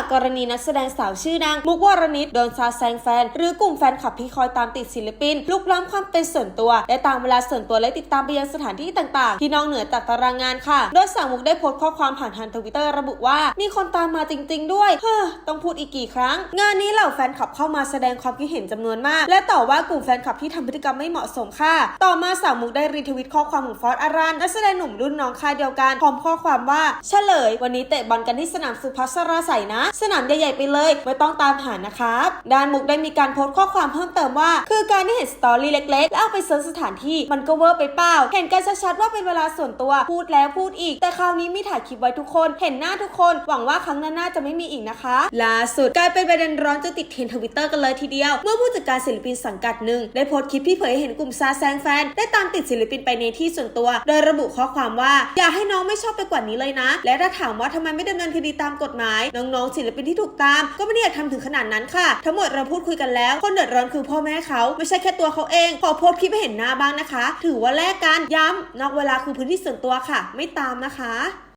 จากกรณีนักแสดงสาวชื่อดัง มุกวรณิตโดนซาแซงแฟน หรือกลุ่มแฟนคลับที่คอยตามติดศิลปินลุกล้ำความเป็นส่วนตัว และตามเวลาส่วนตัวและติดตามไปยังสถานที่ต่างๆ ที่นอกเหนือจากตารางงานค่ะ โดยสาวมุกได้โพสต์ข้อความผ่านทางทวิตเตอร์ระบุว่า มีคนตามมาจริง ๆ ด้วยเฮ้อต้องพูดอีกกี่ครั้ง งานนี้เหล่าแฟนคลับเข้ามาแสดงความคิดเห็นจำนวนมาก และต่อว่ากลุ่มแฟนคลับที่ทำพฤติกรรมไม่เหมาะสมค่ะ ต่อมาสาวมุกได้รีทวิตข้อความของฟอสอารันนักแสดงหนุ่มรุ่นน้องค่ายเดียวกันพร้อมข้อความว่าเฉลย วันนี้เตะบอลกันที่สนามสุพัชราใสนะสนามใหญ่ๆไปเลยไม่ต้องตามหานะครับด้านมุกได้มีการโพสต์ข้อความเพิ่มเติมว่า คือการที่เห็นสตอรี่เล็กๆ แล้วเอาไปเซิร์ชสถานที่มันก็เวอร์ไปเปล่า เห็นกันชัดๆว่าเป็นเวลาส่วนตัวพูดแล้วพูดอีก แต่คราวนี้มีถ่ายคลิปไว้ทุกคน เห็นหน้าทุกคน หวังว่าครั้งหน้าจะไม่มีอีกนะคะล่าสุดกลายเป็นประเด็นร้อนจนติดเทรนทวิตเตอร์กันเลยทีเดียว เมื่อผู้จัดการศิลปินสังกัดหนึ่งได้โพสต์คลิปที่เผยให้เห็นกลุ่มซาแซงแฟน ได้ตามติดศิลปินไปในที่ส่วนตัว โดยระบุข้อความว่า อย่าให้น้องไม่ชอบไปกว่านี้เลยนะ และถ้าถามว่าทำไมไม่ดำเนินคดีตามกฎหมายน้องๆศิลปินที่ถูกตาม ก็ไม่ได้อยากทำถึงขนาดนั้นค่ะ ทั้งหมดเราพูดคุยกันแล้ว คนเดือดร้อนคือพ่อแม่เขาไม่ใช่แค่ตัวเขาเอง ขอโพสคลิปให้เห็นหน้าบ้างนะคะ ถือว่าแลกกันย้ำนอกเวลาคือพื้นที่ส่วนตัวค่ะ ไม่ตามนะคะ